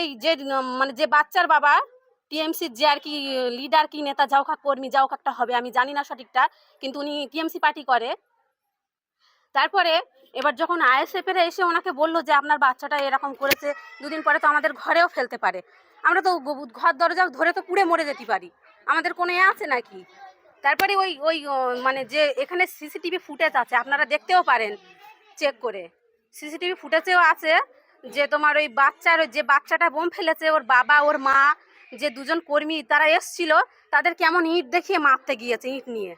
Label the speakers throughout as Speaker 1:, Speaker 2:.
Speaker 1: এই যে মানে যে বাচ্চার বাবা টিএমসির যে আর কি লিডার কি নেতা, যাও কাক কর্মী, যাও কাকটা হবে, আমি জানি না সঠিকটা, কিন্তু উনি টিএমসি পার্টি করে। তারপরে এবার যখন আইএসএফ এরা এসে ওনাকে বলল যে আপনার বাচ্চাটা এরকম করেছে, দুদিন পরে তো আমাদের ঘরেও ফেলতে পারে। আমরা তো ঘর দরজা ধরে তো পুড়ে মরে যেতে পারি। আমাদের কোনো এ আছে নাকি? তারপরে ওই ওই মানে যে এখানে সিসিটিভি ফুটেজ আছে, আপনারা দেখতেও পারেন চেক করে। সিসিটিভি ফুটেজেও আছে যে তোমার ওই বাচ্চার ওই যে বাচ্চাটা বোম ফেলেছে ওর বাবা ওর মা যে দুজন কর্মী তারা এসছিল তাদের কেমন ইট দেখিয়ে মারতে গিয়েছে ইট নিয়ে?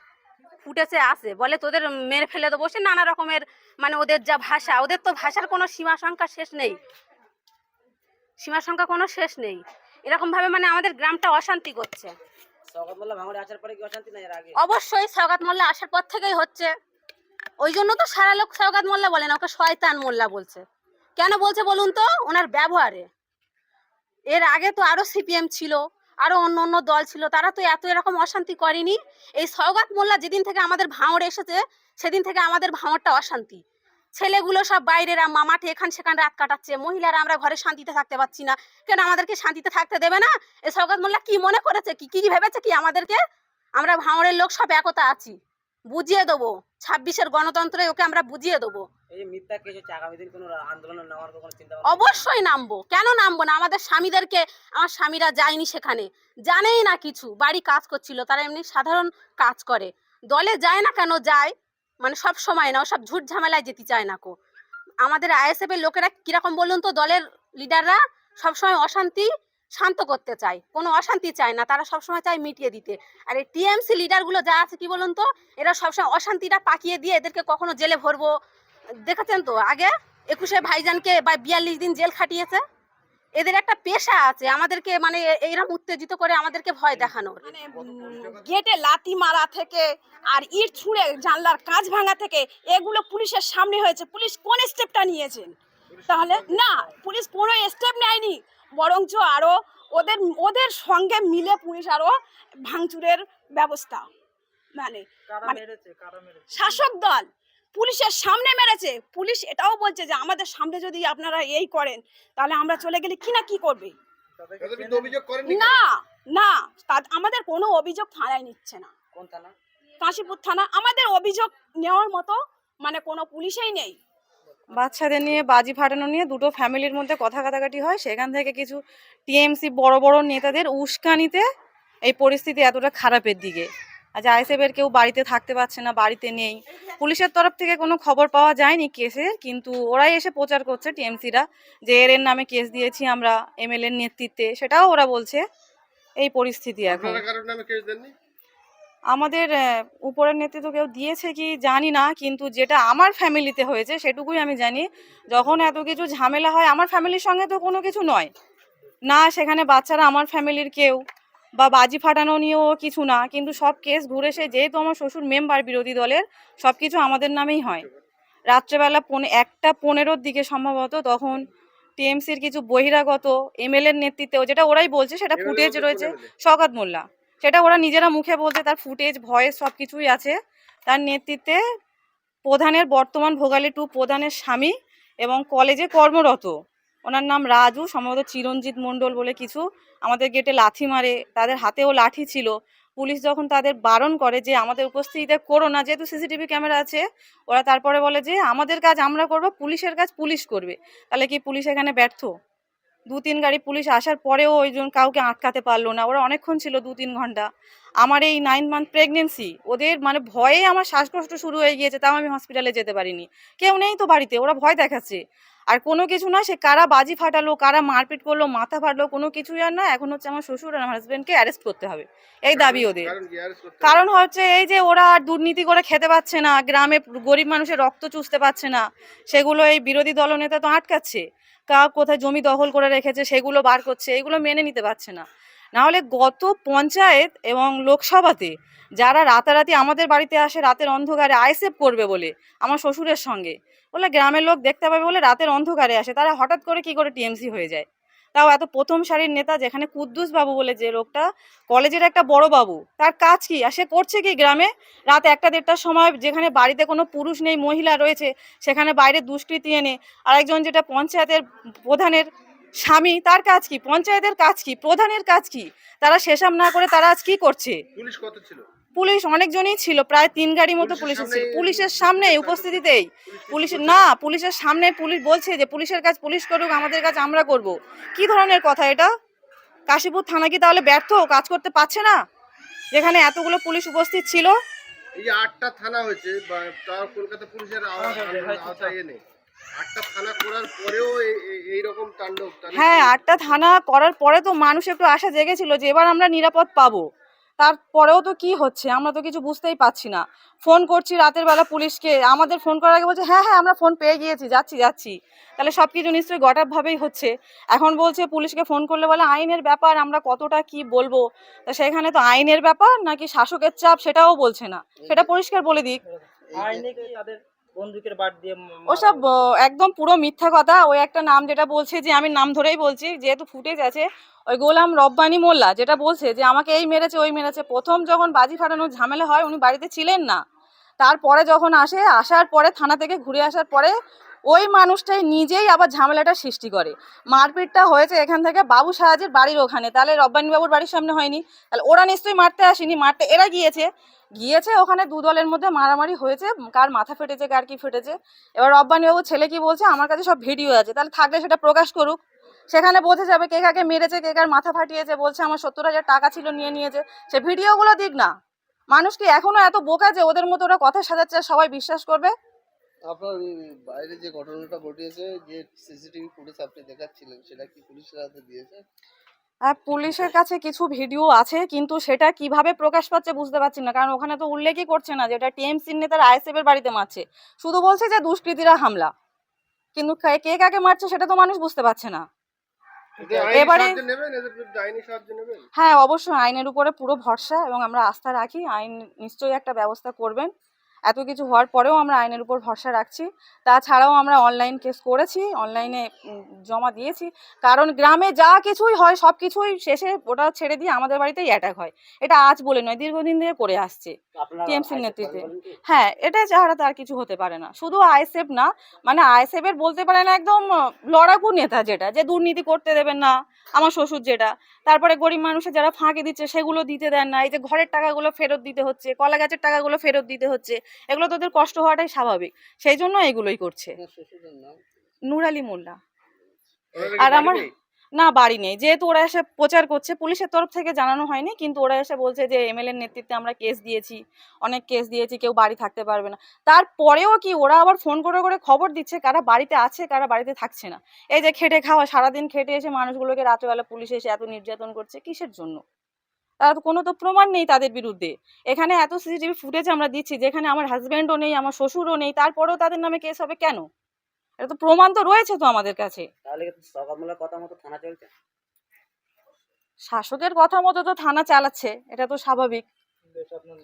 Speaker 1: ফুটেছে আছে। বলে তোদের মেরে ফেলে দেবো। সে নানা রকমের মানে ওদের যা ভাষা ওদের তো ভাষার কোনো সীমা সংখ্যা শেষ নেই। সীমা সংখ্যা কোনো শেষ নেই। এরকম ভাবে মানে আমাদের গ্রামটা অশান্তি করছে। অবশ্যই সৌগাত মোল্লা আসার পর থেকেই হচ্ছে। ওই জন্য তো সারা লোক সৌগাত মোল্লা বলে না ওকে শয়তান মোল্লা বলছে। কেন বলছে বলুন তো? ওনার ব্যবহারে। এর আগে তো আরও সিপিএম ছিল, আরও অন্য অন্য দল ছিল, তারা তো এত এরকম অশান্তি করেনি। এই সৌগাত মোল্লা যেদিন থেকে আমাদের ভাঙড়ে এসেছে, সেদিন থেকে আমাদের ভাঙড়টা অশান্তি। ছেলেগুলো সব বাইরের মা- মাঠে এখান সেখান রাত কাটাচ্ছে, মহিলারা আমরা ঘরে শান্তিতে থাকতে পারছি না। কেন আমাদেরকে শান্তিতে থাকতে দেবে না? এই সৌগাত মোল্লা কি মনে করেছে? কি কি ভেবেছে কি আমাদেরকে? আমরা ভাঙড়ের লোক সব একতা আছি। বুঝিয়ে দেবো। ছাব্বিশের গণতন্ত্রে ওকে আমরা বুঝিয়ে দেবো। অবশ্যই নামবো। কেন নামবো না? আমাদের স্বামীদেরকে আমার স্বামীরা যায়নি সেখানে। জানেই না কিছু। বাড়ি কাজ করছিল তারা এমনি সাধারণ কাজ করে। দলে যায় না কেন? যায়। মানে সব সময় না সব ঝুট ঝামেলায় যেতে চায় না কো। আমাদের আইএসএফ এর লোকেরা কীরকম বলুন তো দলের লিডাররা সবসময় অশান্তি শান্ত করতে চায়। কোনো অশান্তি চায় না। তারা সবসময় চায় মিটিয়ে দিতে। আর এই টিএমসি লিডারগুলো যা আছে কি বলুন তো, এরা সবসময় অশান্তিটা পাকিয়ে দিয়ে এদেরকে কখনো জেলে ভরবো। দেখেছেন তো? আগে একুশে ভাইজানকে বা বিয়াল্লিশ দিন জেল খাটিয়েছে। এদের একটা পেশা আছে। আমাদেরকে মানে এইরকম উত্তেজিত করে আমাদেরকে ভয় দেখানোর।
Speaker 2: মানে গেটে লাথি মারা থেকে আর ইট ছুঁড়ে জানলার কাঁচ ভাঙা থেকে এগুলো পুলিশের সামনে হয়েছে। পুলিশ কোন স্টেপটা নিয়েছেন? তাহলে না, পুলিশ কোনো স্টেপ নেয়নি। বরঞ্চ আরও ওদের ওদের সঙ্গে মিলে পুলিশ আরও ভাঙচুরের ব্যবস্থা মানে মানে- শাসক দল পুলিশের সামনে মেরেছে। পুলিশ এটাও বলছে যে আমাদের সামনে যদি আপনারা এই করেন তাহলে আমরা চলে গেলে কি না কি করবে? না না তা- আমাদের কোনো অভিযোগ থানায় নিচ্ছে না।
Speaker 3: কোন থানা?
Speaker 2: কাশীপুর থানা আমাদের অভিযোগ নেওয়ার মতো মানে কোনো পুলিশেই নেই।
Speaker 4: বাচ্চাদের নিয়ে, বাজি ফাটানো নিয়ে দুটো ফ্যামিলির মধ্যে কথা কাটাকাটি হয়। সেখান থেকে কিছু টিএমসি বড় বড় নেতাদের উস্কানিতে এই পরিস্থিতি এতটা খারাপের দিকে। আজ আইসেফের কেউ বাড়িতে থাকতে পারছে না, বাড়িতে নেই। পুলিশের তরফ থেকে কোনো খবর পাওয়া যায়নি কেসের কিন্তু ওরাই এসে প্রচার করছে টিএমসিরা যে এর নামে কেস দিয়েছি আমরা এমএলএর নেতৃত্বে। সেটাও ওরা বলছে এই পরিস্থিতি এখন
Speaker 5: আপনারা কারোর নামে কেস দেননি
Speaker 4: আমাদের উপরের নেতৃত্ব কেউ দিয়েছে কি জানি না কিন্তু যেটা আমার ফ্যামিলিতে হয়েছে সেটুকুই আমি জানি। যখন এত কিছু ঝামেলা হয় আমার ফ্যামিলির সঙ্গে তো কোনো কিছু নয়। না সেখানে বাচ্চারা আমার ফ্যামিলির কেউ বা বাজি ফাটানো নিয়েও কিছু না কিন্তু সব কেস ঘুরে সে যেহেতু আমার শ্বশুর মেম্বার বিরোধী দলের সব কিছু আমাদের নামেই হয়। রাত্রেবেলা পনে একটা পনেরোর দিকে সম্ভবত তখন টিএমসির কিছু বহিরাগত এমএলএর নেতৃত্বে যেটা ওরাই বলছে সেটা ফুটেজ রয়েছে? শওকত মোল্লা। সেটা ওরা নিজেরা মুখে বলছে, তার ফুটেজ ভয়েস সব কিছুই আছে। তার নেতৃত্বে প্রধানের বর্তমান ভোগালী টু প্রধানের স্বামী এবং কলেজে কর্মরত। ওনার নাম রাজু, সম্ভবত চিরঞ্জিত মণ্ডল বলে কিছু। আমাদের গেটে লাথি মারে, তাদের হাতেও লাঠি ছিল। পুলিশ যখন তাদের বারণ করে যে আমাদের উপস্থিতিতে করো না, যেহেতু সিসিটিভি ক্যামেরা আছে, ওরা তারপরে বলে যে, আমাদের কাজ আমরা করব, পুলিশের কাজ পুলিশ করবে। তাহলে কি পুলিশ এখানে ব্যর্থ? দু তিন গাড়ি পুলিশ আসার পরেও ওইজন কাউকে আটকাতে পারল না। ওরা অনেকক্ষণ ছিল দু তিন ঘণ্টা। আমার এই নাইন মান্থ প্রেগনেন্সি ওদের মানে ভয়ে আমার শ্বাসকষ্ট শুরু হয়ে গিয়েছে, তাও আমি হসপিটালে যেতে পারিনি। কেউ নেই তো বাড়িতে, ওরা ভয় দেখাচ্ছে। আর কোনো কিছু না সে কারা বাজি ফাটালো কারা মারপিট করল মাথা ফাটলো কোনো কিছুই আর না এখন হচ্ছে আমার শ্বশুর আর আমার হাজবেন্ডকে অ্যারেস্ট করতে হবে। এই দাবি ওদের?
Speaker 5: কারণ
Speaker 4: হচ্ছে এই যে ওরা আর দুর্নীতি করে খেতে পাচ্ছে না গ্রামে গরিব মানুষের রক্ত চুষতে পারছে না সেগুলো এই বিরোধী দলনেতা তো আটকাচ্ছে। কা কোথায় জমি দখল করে রেখেছে সেগুলো বার করছে এগুলো মেনে নিতে পারছে না। নাহলে গত পঞ্চায়েত এবং লোকসভাতে যারা রাতারাতি আমাদের বাড়িতে আসে রাতের অন্ধকারে আইসেপ করবে বলে আমার শ্বশুরের সঙ্গে বলে গ্রামের লোক দেখতে পাবে বলে রাতের অন্ধকারে আসে। তারা হঠাৎ করে কি করে টিএমসি হয়ে যায়? তাও এত প্রথম সারির নেতা যেখানে কুদ্দুস বাবু বলে যে লোকটা, কলেজের একটা বড় বাবু, তার কাজ কি? আর সে করছে কি গ্রামে? রাত একটা দেড়টার সময় যেখানে বাড়িতে কোনো পুরুষ নেই, মহিলা রয়েছে, সেখানে বাইরে দুষ্কৃতি এনে আরেকজন যেটা পঞ্চায়েতের প্রধানের স্বামী, তার কাজ কি? পঞ্চায়েতের কাজ কি? প্রধানের কাজ কি? তারা সেসব না করে তারা আজ কি করছে?
Speaker 5: পুলিশ কত ছিল?
Speaker 4: পুলিশ অনেকজনই ছিল প্রায় তিন গাড়ি মতো পুলিশ
Speaker 5: পুলিশের
Speaker 4: ছিল
Speaker 5: সামনেই-
Speaker 4: পুলিশের সামনে উপস্থিতিতেই। পুলিশের না পুলিশের সামনে পুলিশ বলছে যে পুলিশের কাজ পুলিশ করুক আমাদের কাজ আমরা করব। কি ধরনের কথা এটা? কাশীপুর থানা কি তাহলে ব্যর্থ? কাজ করতে পারছে না? যেখানে এতগুলো পুলিশ উপস্থিত ছিল?
Speaker 5: এই আটটা থানা হয়েছে কলকাতা পুলিশের আওতায় এনে। এইরকম তাণ্ডব তাহলে
Speaker 4: হ্যাঁ আটটা থানা করার পরে তো মানুষ একটু আশা জেগেছিল যে এবার আমরা নিরাপদ পাবো। তারপরেও তো কি হচ্ছে? আমরা তো কিছু বুঝতেই পারছি না। ফোন করছি রাতের বেলা পুলিশকে। আমাদের ফোন করার আগে বলছে হ্যাঁ হ্যাঁ আমরা ফোন পেয়ে গিয়েছি, যাচ্ছি যাচ্ছি। তাহলে সব কিছু নিশ্চয়ই গটাপভাবেই হচ্ছে। এখন বলছে পুলিশকে ফোন করলে বলে, আইনের ব্যাপার, আমরা কতটা কি বলব? তা সেখানে তো আইনের ব্যাপার নাকি শাসকের চাপ সেটাও বলছে না। সেটা পরিষ্কার বলে দিক।
Speaker 3: আইনে তাদের বন্দুকের বাট দিয়ে
Speaker 4: ওসব একদম পুরো মিথ্যা কথা। ওই একটা নাম যেটা বলছে যে, আমি নাম ধরেই বলছি, যেহেতু ফুটেজ আছে, ওই গোলাম রব্বানি মোল্লা যেটা বলছে যে, আমাকে এই মেরেছে, ওই মেরেছে। প্রথম যখন বাজি ফাটানোর ঝামেলা হয়, উনি বাড়িতে ছিলেন না। তারপরে যখন আসে, আসার পরে থানা থেকে ঘুরে আসার পরে ওই মানুষটাই নিজেই আবার ঝামেলাটা সৃষ্টি করে। মারপিটটা হয়েছে এখান থেকে বাবু সাহাজের বাড়ির ওখানে। তাহলে রব্বানি বাবুর বাড়ির সামনে হয়নি। তাহলে ওরা নিশ্চয়ই মারতে আসেনি। মারতে এরা গিয়েছে। গিয়েছে ওখানে দু দলের মধ্যে মারামারি হয়েছে। কার মাথা ফেটেছে, কার কি ফেটেছে। এবার রব্বানি বাবু ছেলে কি বলছে? আমার কাছে সব ভিডিও আছে। তাহলে থাকলে সেটা প্রকাশ করুক। সেখানে বোঝা যাবে কে কাকে মেরেছে, কে কার মাথা ফাটিয়েছে। বলছে আমার সত্তর হাজার টাকা ছিল, নিয়ে নিয়েছে। সে ভিডিওগুলো দিক না। মানুষ কি এখনও এত বোকা যে ওদের মতো ওরা কথা সাজাচ্ছে সবাই বিশ্বাস করবে?
Speaker 6: আপনার বাইরে যে ঘটনাটা ঘটিয়েছে যে সিসিটিভি ফুটেজ আপনি দেখাচ্ছিলেন সেটা কি পুলিশের হাতে দিয়েছে?
Speaker 4: আর পুলিশের কাছে কিছু ভিডিও আছে কিন্তু সেটা কীভাবে প্রকাশ পাচ্ছে বুঝতে পারছি না কারণ ওখানে তো উল্লেখই করছে না যে এটা টিএমসির নেতার আইএসএফ এর বাড়িতে মারছে। শুধু বলছে যে দুষ্কৃতীরা হামলা। কিন্তু কে কে কাকে মারছে সেটা তো মানুষ বুঝতে পারছে না। এবারে- হ্যাঁ অবশ্যই আইনের উপরে পুরো ভরসা এবং আমরা আস্থা রাখি। আইন নিশ্চয়ই একটা ব্যবস্থা করবেন। এত কিছু হওয়ার পরেও আমরা আইনের উপর ভরসা রাখছি। তাছাড়াও আমরা অনলাইন কেস করেছি অনলাইনে জমা দিয়েছি। কারণ গ্রামে যা কিছুই হয় সব কিছুই শেষে ওটা ছেড়ে দিয়ে আমাদের বাড়িতেই অ্যাটাক হয়। এটা আজ বলে নয় দীর্ঘদিন ধরে করে আসছে।
Speaker 3: আইসেফ
Speaker 4: নেতৃত্বে। হ্যাঁ এটা ছাড়া তার কিছু হতে পারে না। শুধু আইএসএফ না মানে আইএসএফ এর বলতে না একদম লড়াকু নেতা যেটা যে দুর্নীতি করতে দেবেন না আমার শ্বশুর যেটা। তারপরে গরিব মানুষের যারা ফাঁকে দিচ্ছে সেগুলো দিতে দেন না। এই যে ঘরের টাকাগুলো ফেরত দিতে হচ্ছে কলা গাছের টাকাগুলো ফেরত দিতে হচ্ছে এগুলো তোদের কষ্ট হওয়াটাই স্বাভাবিক। সেই জন্য এগুলোই করছে।
Speaker 6: আপনার শ্বশুরের নাম
Speaker 4: নূর আলী মোল্লা। আর আমার? না, বাড়ি নেই। যেহেতু ওরা এসে প্রচার করছে, পুলিশের তরফ থেকে জানানো হয়নি, কিন্তু ওরা এসে বলছে যে এমএলএ নেতৃত্বে আমরা কেস দিয়েছি, অনেক কেস দিয়েছি, কেউ বাড়ি থাকতে পারবে না। তারপরেও কি ওরা আবার ফোন করে করে খবর দিচ্ছে, কারা বাড়িতে আছে, কারা বাড়িতে থাকছে না? এই যে খেটে খাওয়া, সারাদিন খেটে এসে মানুষগুলোকে রাত্রেবেলা পুলিশ এসে এত নির্যাতন করছে, কিসের জন্য? তারা তো কোনো তো প্রমাণ নেই তাদের বিরুদ্ধে। এখানে এত সিসিটিভি ফুটেজ আমরা দিচ্ছি, যেখানে আমার হাজব্যান্ডও নেই, আমার শ্বশুরও নেই, তারপরেও তাদের নামে কেস হবে কেন? এটা তো প্রমাণ তো রয়েছে তো আমাদের কাছে।
Speaker 3: তাহলে কি সকালবেলা কথা মতো থানা চলছে?
Speaker 4: শাসকের কথা মতো তো থানা চালাচ্ছে এটা তো স্বাভাবিক।
Speaker 3: আপনার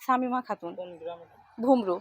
Speaker 4: শামিমা খাতুন। ভুমরু।